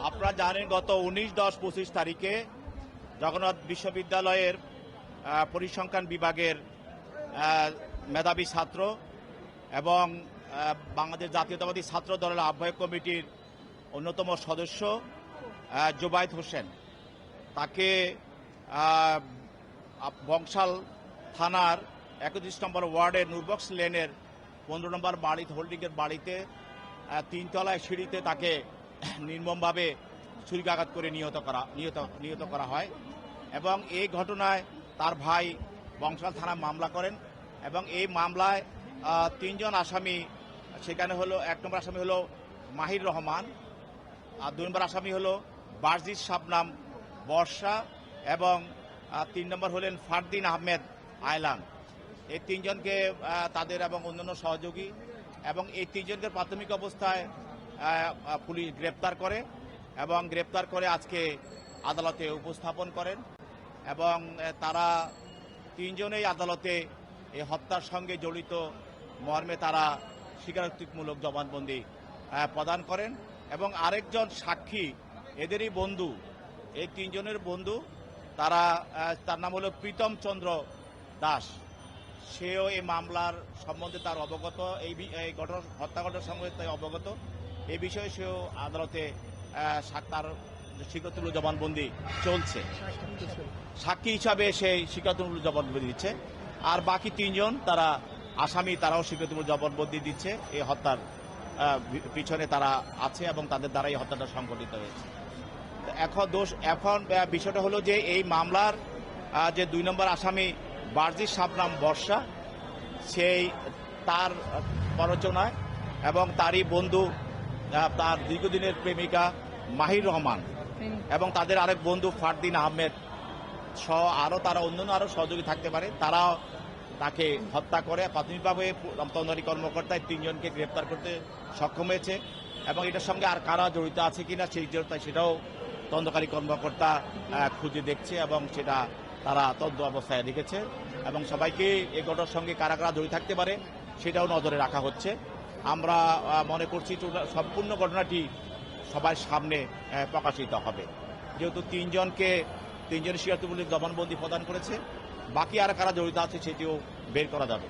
আপনারা জানেন গত উনিশ দশ পঁচিশ তারিখে জগন্নাথ বিশ্ববিদ্যালয়ের পরিসংখ্যান বিভাগের মেধাবী ছাত্র এবং বাংলাদেশ জাতীয়তাবাদী ছাত্র দলের আহ্বায়ক কমিটির অন্যতম সদস্য আহ, জুবাইদ হোসেন। তাকে বংশাল থানার একত্রিশ নম্বর ওয়ার্ডের নুরবক্স লেনের পনেরো নম্বর বাড়ি হোল্ডিংয়ের বাড়িতে তিনতলায় সিঁড়িতে তাকে নির্মমভাবে ছুরিকাঘাত করে নিহত করা, নিহত নিহত করা হয় এবং এই ঘটনায় তার ভাই বংশাল থানায় মামলা করেন এবং এই মামলায় তিনজন আসামি, সেখানে হলো, এক নম্বর আসামি হলো মাহির রহমান, আর দুই নম্বর আসামি হলো বারজিদ শাবনাম বর্ষা এবং তিন নম্বর হলেন ফারদিন আহমেদ আয়লান। এই তিনজনকে তাদের এবং অন্যান্য সহযোগী এবং এই তিনজনকে প্রাথমিক অবস্থায় পুলিশ গ্রেপ্তার করে এবং গ্রেপ্তার করে আজকে আদালতে উপস্থাপন করেন এবং তারা তিনজনেই আদালতে এই হত্যার সঙ্গে জড়িত। মর্মে তারা স্বীকারোক্তিমূলক জবানবন্দি প্রদান করেন এবং আরেকজন সাক্ষী, এদেরই বন্ধু, এই তিনজনের বন্ধু, তারা তার নাম হলো প্রীতম চন্দ্র দাস। সেও এই মামলার সম্বন্ধে তার অবগত এই ঘটনা, হত্যা ঘটনার সম্বন্ধে তাই অবগত। এই বিষয়ে সেও আদালতে তার স্বীকৃতিমূলক জবানবন্দি চলছে। সাক্ষী হিসাবে সেই স্বীকৃতিমূলক জবানবন্দি দিচ্ছে। আর বাকি তিনজন তারা আসামি, তারাও স্বীকৃতিমূলক জবানবন্দি দিচ্ছে। এই হত্যার পিছনে তারা আছে এবং তাদের দ্বারা এই হত্যাটা সংঘটিত হয়েছে। এখন দোষ, এখন বিষয়টা হলো যে এই মামলার যে দুই নম্বর আসামি বারজির সাবনাম বর্ষা, সেই তার প্ররোচনায় এবং তারই বন্ধু তার দীর্ঘদিনের প্রেমিকা মাহির রহমান এবং তাদের আরেক বন্ধু ফারদিন আহমেদ সহ আরও তারা অন্যান্য আরও সহযোগী থাকতে পারে। তারাও তাকে হত্যা করে প্রাথমিকভাবে তদন্তকারী কর্মকর্তায় তিনজনকে গ্রেপ্তার করতে সক্ষম হয়েছে এবং এটার সঙ্গে আর কারা জড়িত আছে কিনা সেই জড়িত সেটাও তদন্তকারী কর্মকর্তা খুঁজে দেখছে এবং সেটা তারা তদন্ত অবস্থায় রেখেছে এবং সবাইকে এই ঘটনার সঙ্গে কারা কারা জড়িত থাকতে পারে সেটাও নজরে রাখা হচ্ছে। আমরা মনে করছি সম্পূর্ণ ঘটনাটি সবার সামনে প্রকাশিত হবে। যেহেতু তিনজনকে, তিনজন স্বীকারোক্তিমূলক জবানবন্দি প্রদান করেছে, বাকি আর কারা জড়িত আছে সেটিও বের করা যাবে।